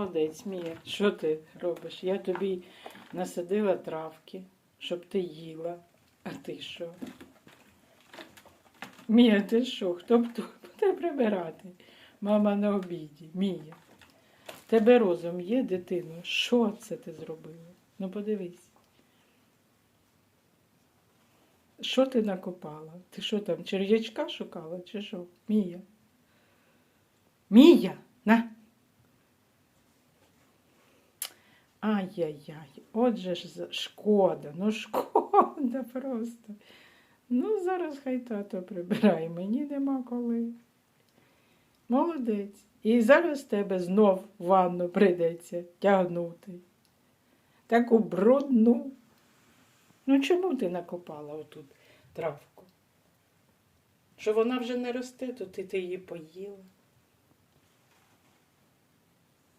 Молодець, Мія, що ти робиш? Я тобі насадила травки, щоб ти їла. А ти що? Мія, ти що? Хто б тут буде прибирати? Мама на обіді. Мія. Тебе розум є, дитино? Що це ти зробила? Ну подивись. Що ти накопала? Ти що там, черв'ячка шукала, чи що? Мія? Мія, на. Ай-яй-яй, отже ж шкода, ну шкода просто. Ну, зараз хай тато прибирає, мені нема коли. Молодець. І зараз тебе знов в ванну прийдеться тягнути. Таку брудну. Ну чому ти накопала отут травку? Що вона вже не росте, то ти, ти її поїла.